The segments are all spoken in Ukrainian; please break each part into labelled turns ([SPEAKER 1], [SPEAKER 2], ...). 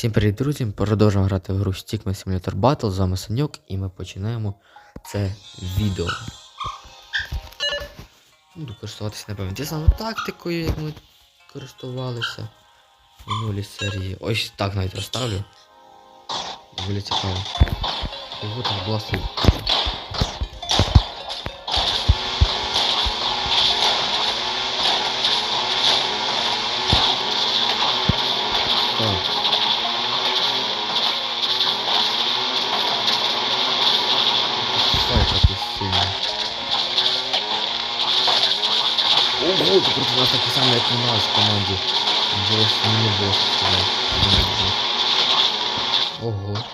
[SPEAKER 1] Всім привіт, друзі! Продовжуємо грати в гру Stickman Simulator Battle, з вами Саньок, і ми починаємо це відео. Буду користуватися, напевно, тією самою тактикою, як ми користувалися в минулій серії. Ось так навіть розставлю. Доволі цікаво. Ого, там бласти. Ого, ти проти нас такий самий, як у нас в команді. Бос, не бос, сказав. Ого.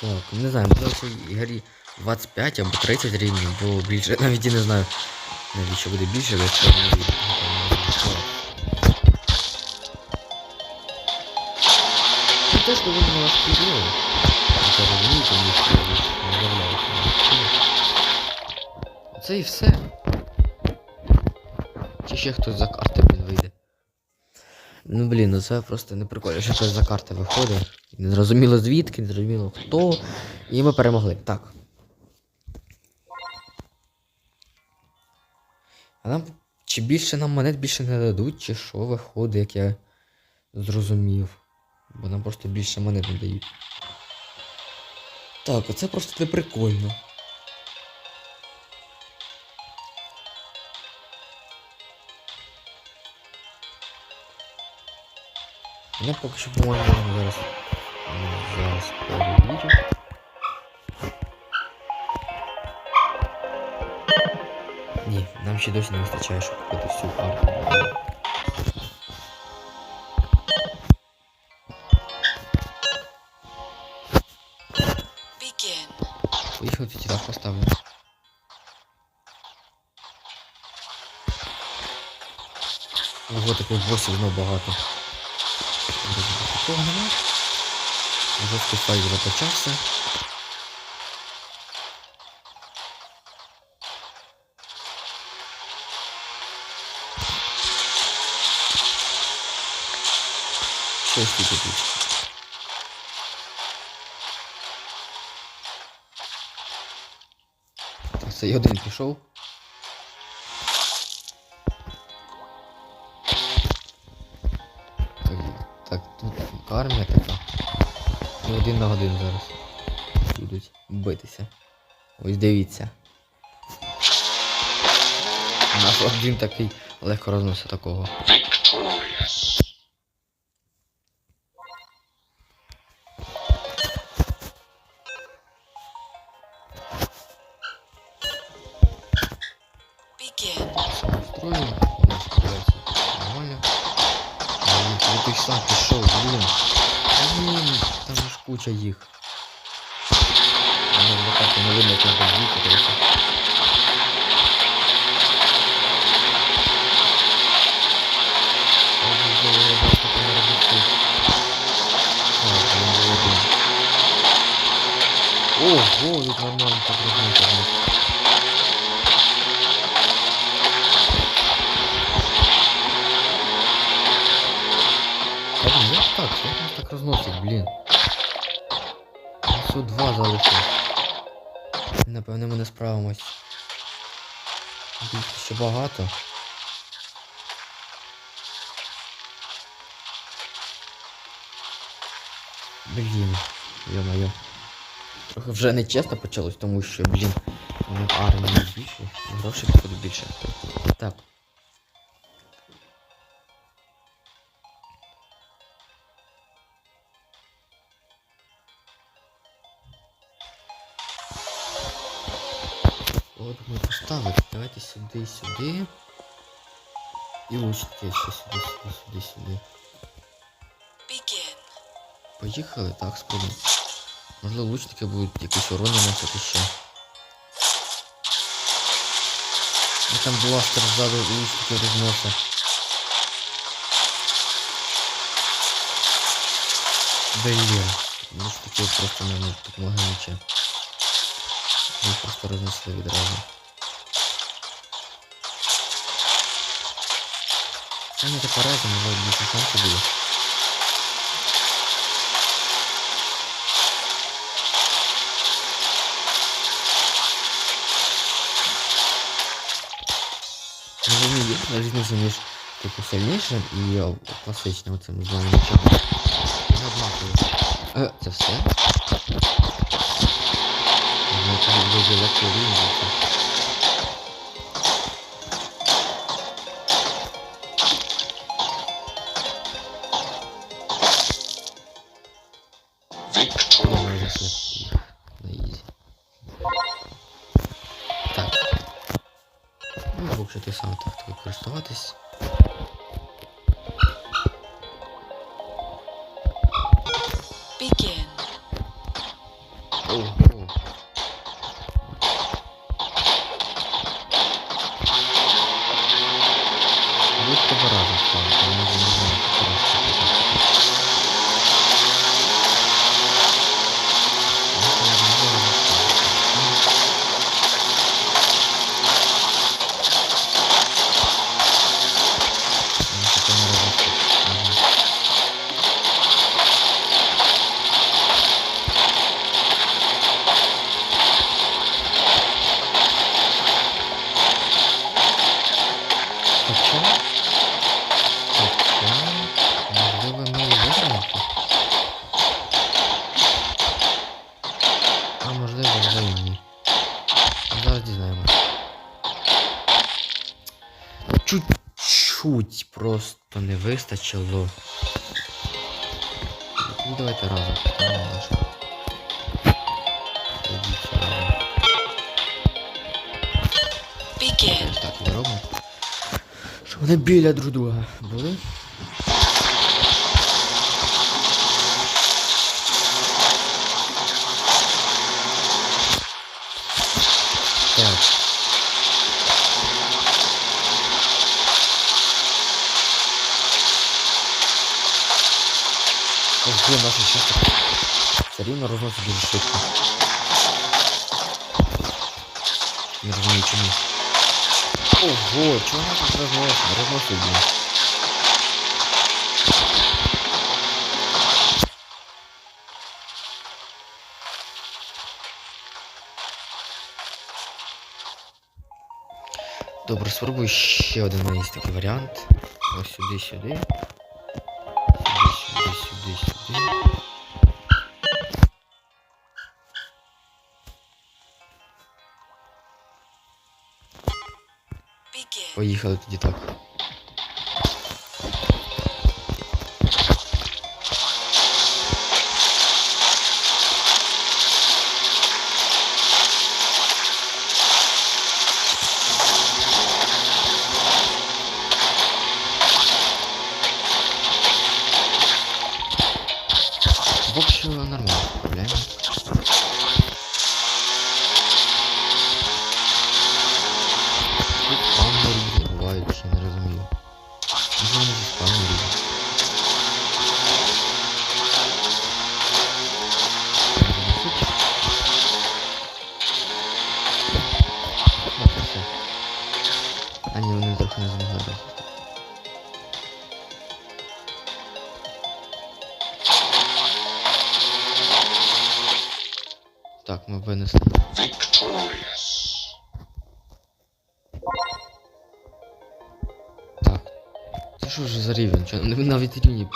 [SPEAKER 1] Так, не знаю, можливо в цій грі 25 або 30 рівнів, бо більше навіть і не знаю, навіщо буде більше, якщо не буде. Це теж доволі важкий рівень. Це розумієте, мені що не уявляєте. Це і все. Чи ще хтось за карти блін, вийде. Ну блін, ну це просто не прикольно, що хтось за карти виходить. Не зрозуміло звідки, не зрозуміло хто. І ми перемогли. Так. А нам. Чи більше нам монет більше не дадуть, чи що виходить, як я зрозумів. Бо нам просто більше монет не дають. Так, оце просто не прикольно. Я поки що по-моєму зараз. Зараз перевірю. Ні, нам ще досі не вистачає, щоб купити всю карту. Поїхали тоді так поставлю. Ого, таких босів знов багато. Вроде би Такого нема. Жорсткий файт вже почався. Щось тут Так, цей один пішов. Так, так, тут армія така. І один на один зараз. Будуть битися. Ось дивіться. Наш один такий легко розносить такого.
[SPEAKER 2] Begin.
[SPEAKER 1] Куча їх. Ну, на карті не видно, як я там звідти, короче. Ой, ой, ой, ой, що там робити? Так, він був один. Ого, 102 залишилось. Напевне, ми не справимось. Більше ще багато. Блін, йо-моє. Трохи вже не чесно почалось, тому що, блін, в армії більше, грошей буде більше. Так. От ми поставити. Давайте сюди, сюди. І лучники ще сюди, сюди, сюди, сюди.
[SPEAKER 2] Begin.
[SPEAKER 1] Поїхали, так, спробуємо. Можливо, лучники будуть якийсь урон наносити ще. Ну там бластер ззаду лучники розносить. Блін. Ж просто не допомогли нічим. Ми просто рознесли відразу. Це не така разом, але більше шансу буде. Розумію, різниця між типу сильнішим і о, класичним оцим знову нічим. Не однаково. Е, це все? Ну, це дуже легко рівняється. Давай зайшли на ізі. Так. Ну, в общем, ти сам так так А можливо, вже і ні. Зараз дізнаємось. Чуть-чуть просто не вистачило. Ну, давайте. Разом.
[SPEAKER 2] Begin.
[SPEAKER 1] Так, ми робимо. Щоб вони біля друг друга були. Так. Ось є наше щастя. Це рівно розносить дуже швидко. Не розумію чому. Ого, вона тут розносить? Розносить, блін. Добре, спробую ще один такий варіант. Ось сюди, сюди. Сюди, сюди. Поїхали тоді так. Так, ми винесли. Так. Це що ж за рівень? Чо вони навіть рівні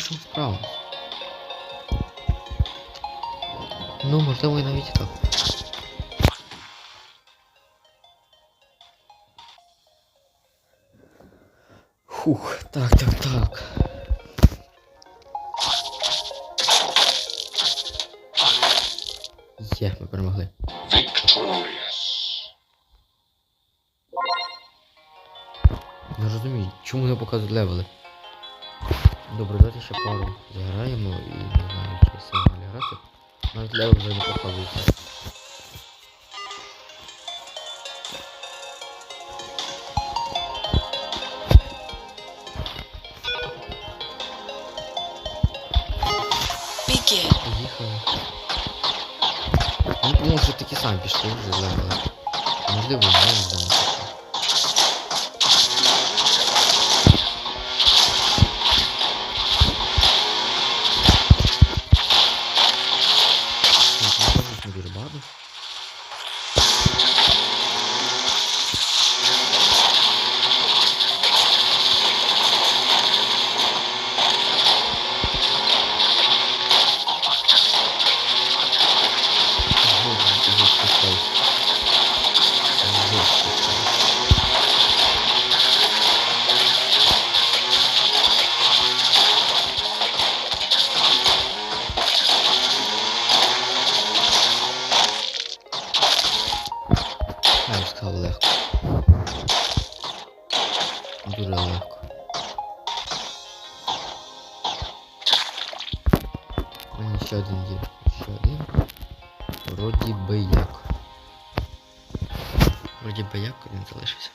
[SPEAKER 1] що справа. Ну, можливо, і навіть так. Фух, так, так, так. Є, ми перемогли. Не розумію, чому не показують левели. Добре, давайте ще пару заграємо і не знаю, чи далі грати. Навіть левел вже не показується. Ну, що такі самі пішли вже левели. Можливо, не знаю. ще один є. Ще один. Вроді би як. Вроді би як один залишився.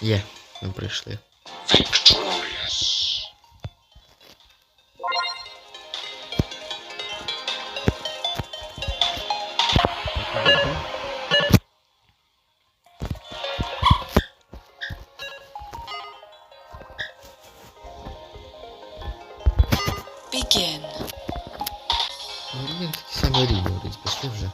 [SPEAKER 1] Є, ми прийшли.
[SPEAKER 2] Begin.
[SPEAKER 1] Ну, він такі самі рівні, вроді пішли вже.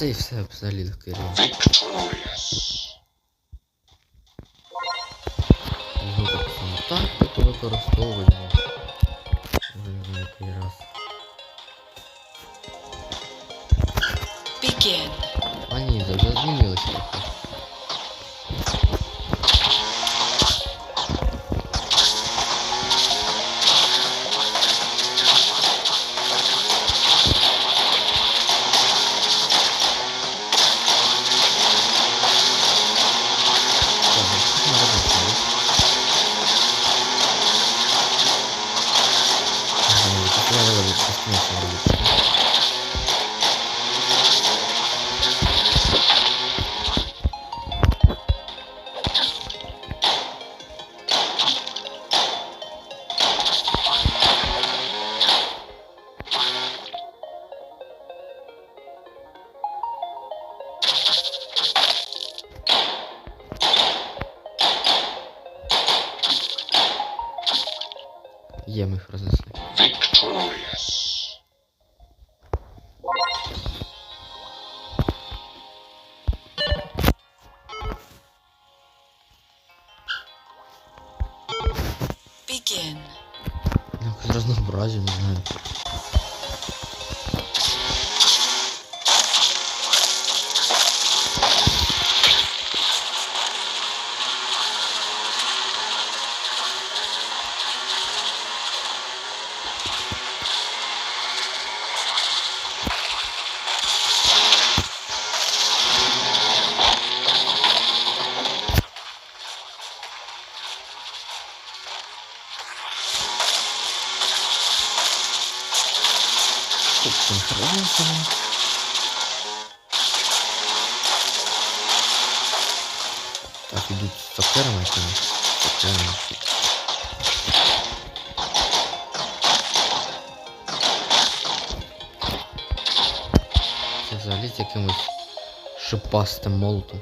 [SPEAKER 1] Це і все взагалі легкий рівень. Знову так само Так, ідуть з сокерами якимись. Сокерами. Це взагалі з якимось шипастим молотом.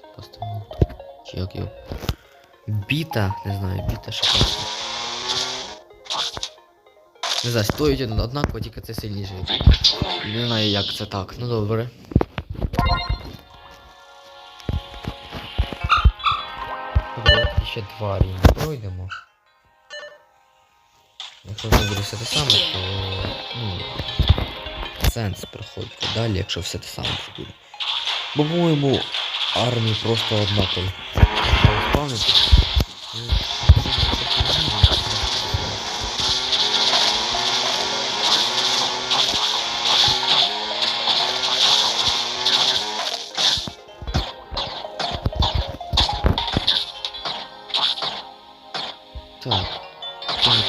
[SPEAKER 1] Шипастим молотом. Чи як його? Біта, не знаю, біта шипаста. Не знаю, стоїть однаково, тільки це сильніше. Не знаю, як це так. Ну добре. Ще два рівня пройдемо. Якщо вже буде все те саме, то ну, сенс проходити далі, якщо все те саме буде. Бо, по-моєму, армії просто однакові.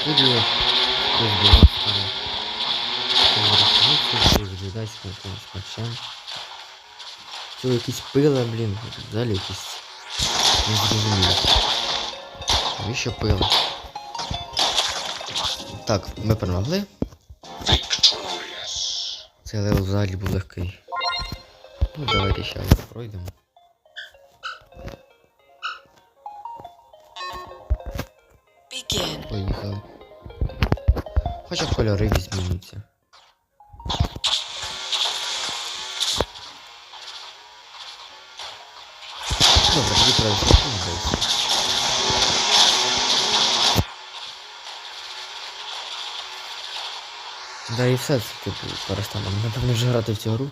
[SPEAKER 1] Розбивати старе. Це рушницю, це відглядайся мечем. Це якісь пила, блін. Взагалі якісь. Не зрозуміло. Навіщо пила? Так, ми перемогли. Цей левел взагалі був легкий. Ну, давайте ще раз пройдемо. Поїхали. Хоча кольори змінюються. Добре, тоді пройшли. Да і все це типу перестанемо. Напевно вже грати в цю гру.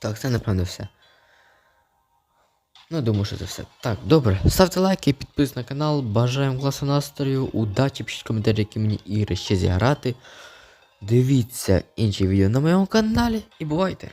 [SPEAKER 1] Так, це напевно все. Ну, думаю, що це все. Так, добре. Ставте лайки, підписуйтесь на канал. Бажаємо класу настрою. Удачі, пишіть коментарі, які мені ігри ще зіграти. Дивіться інші відео на моєму каналі і бувайте!